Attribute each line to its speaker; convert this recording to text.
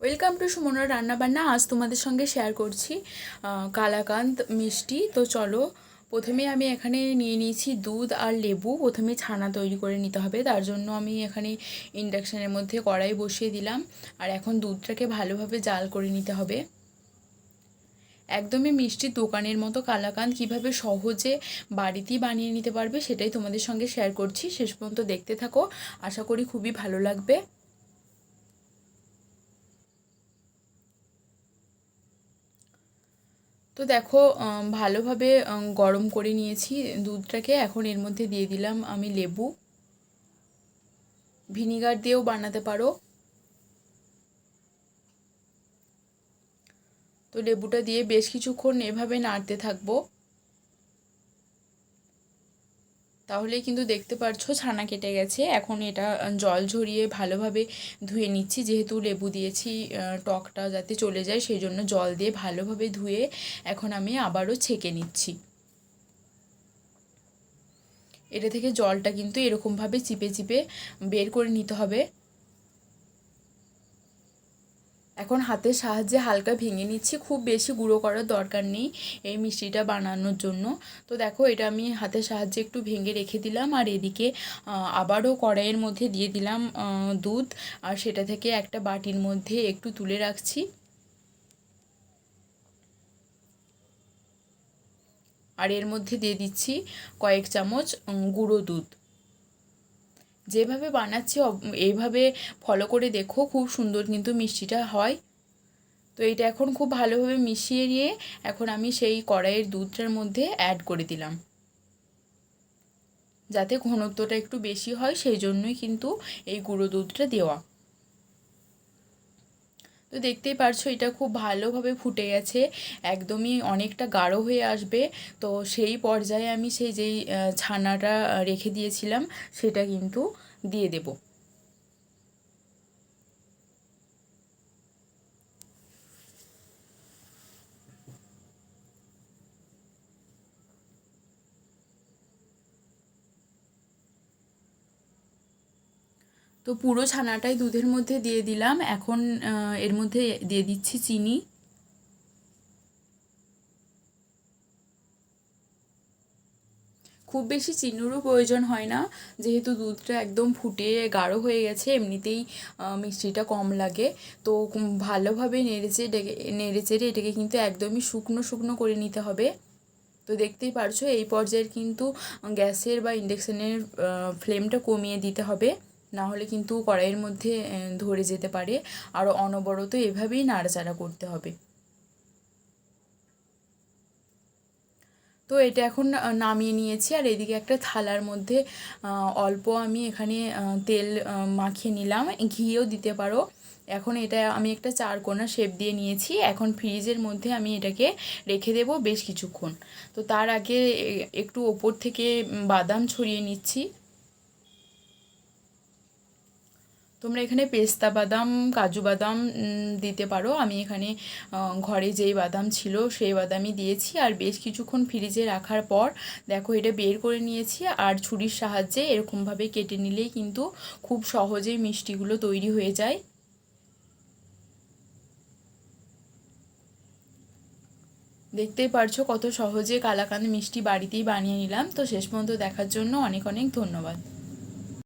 Speaker 1: Welcome to সুমনার রান্নাবান্না আজ তোমাদের সঙ্গে শেয়ার করছি আহ, কালাকান্দ মিষ্টি। তো চলো প্রথমে আমি এখানে নিয়ে নিয়েছি দুধ আর লেবু। প্রথমে ছানা তৈরি করে নিতে হবে। তার জন্য আমি এখানে ইন্ডাকশানের মধ্যে কড়াই বসিয়ে দিলাম। আর এখন দুধটাকে ভালোভাবে জাল করে নিতে হবে। একদমই মিষ্টি দোকানের মতো কালাকান্দ। কীভাবে সহজে বাড়িতেই বানিয়ে নিতে পারবে সেটাই তোমাদের সঙ্গে শেয়ার করছি। শেষ পর্যন্ত দেখতে থাকো। আশা করি খুবই ভালো লাগবে। তো দেখো ভালোভাবে গরম করে নিয়েছি দুধটাকে। এখন এর মধ্যে দিয়ে দিলাম আমি লেবু। ভিনিগার দিয়েও বানাতে পারো। তো লেবুটা দিয়ে বেশ কিছুক্ষণ এভাবে নাড়তে থাকব। তাহলে কিন্তু দেখতে পাচ্ছ ছানা কেটে গেছে। এখন এটা জল ঝরিয়ে ভালোভাবে ধুয়ে নিচ্ছি। যেহেতু লেবু দিয়েছি টকটা যাতে চলে যায় সেই জন্য জল দিয়ে ভালোভাবে ধুয়ে এখন আমি আবারও ছেঁকে নিচ্ছি। এটা থেকে জলটা কিন্তু এরকমভাবে চিপে চিপে বের করে নিতে হবে। এখন হাতের সাহায্যে হালকা ভেঙে নিচ্ছি, খুব বেশি গুঁড়ো করার দরকার নেই এই মিষ্টিটা বানানোর জন্য। তো দেখো, এটা আমি হাতের সাহায্যে একটু ভেঙে রেখে দিলাম আর এদিকে আবারও কড়াইয়ের মধ্যে দিয়ে দিলাম দুধ আর সেটা থেকে একটা বাটির মধ্যে একটু তুলে রাখছি। আর এর মধ্যে দিয়ে দিচ্ছি কয়েক চামচ গুঁড়ো দুধ। যেভাবে বানাচ্ছি এইভাবে ফলো করে দেখো, খুব সুন্দর কিন্তু মিষ্টিটা হয়। তো এটা এখন খুব ভালোভাবে মিশিয়ে নিয়ে এখন আমি সেই কড়াইয়ের দুধটার মধ্যে অ্যাড করে দিলাম। যাতে ঘনত্বটা একটু বেশি হয়, সেই জন্যই কিন্তু এই গুঁড়ো দুধটা দেওয়া। তো দেখতেই পারছ, এটা খুব ভালোভাবে ফুটে গেছে, একদমই অনেকটা গাঢ় হয়ে আসবে। তো সেই পর্যায়ে আমি সেই যেই ছানাটা রেখে দিয়েছিলাম, সেটা কিন্তু দিয়ে দেবো। তো পুরো ছানাটাই দুধের মধ্যে দিয়ে দিলাম। এখন এর মধ্যে দিয়ে দিচ্ছি চিনি। খুব বেশি চিনিরও প্রয়োজন হয় না। যেহেতু দুধটা একদম ফুটে গাঢ় হয়ে গেছে, এমনিতেই মিষ্টিটা কম লাগে। তো ভালোভাবে নেড়েচে নেড়েচেড়ে এটাকে কিন্তু একদমই শুকনো শুকনো করে নিতে হবে। তো দেখতেই পারছ, এই পর্যায়ের কিন্তু গ্যাসের বা ইন্ডাকশানের ফ্লেমটা কমিয়ে দিতে হবে। না হলে কিন্তু কড়াইয়ের মধ্যে ধরে যেতে পারে। আর অনবরত এভাবেই নাড়াচাড়া করতে হবে। তো এটা এখন নামিয়ে নিয়েছি। আর এদিকে একটা থালার মধ্যে অল্প আমি এখানে তেল মাখিয়ে নিলাম। ঘিও দিতে পারো। এখন এটা আমি একটা চারকোনা শেপ দিয়ে নিয়েছি। এখন ফ্রিজের মধ্যে আমি এটাকে রেখে দেবো বেশ কিছুক্ষণ। তো তার আগে একটু ওপর থেকে বাদাম ছড়িয়ে নিচ্ছি। তোমরা এখানে পেস্তা বাদাম, কাজু বাদাম দিতে পারো। আমি এখানে ঘরে যেই বাদাম ছিল সেই বাদামই দিয়েছি। আর বেশ কিছুক্ষণ ফ্রিজে রাখার পর, দেখো এটা বের করে নিয়েছি। আর ছুরির সাহায্যে এরকমভাবে কেটে নিলেই কিন্তু খুব সহজেই মিষ্টিগুলো তৈরি হয়ে যায়। দেখতেই পারছ কত সহজে কালাকাঁদ মিষ্টি বাড়িতেই বানিয়ে নিলাম। তো শেষ পর্যন্ত দেখার জন্য অনেক অনেক ধন্যবাদ।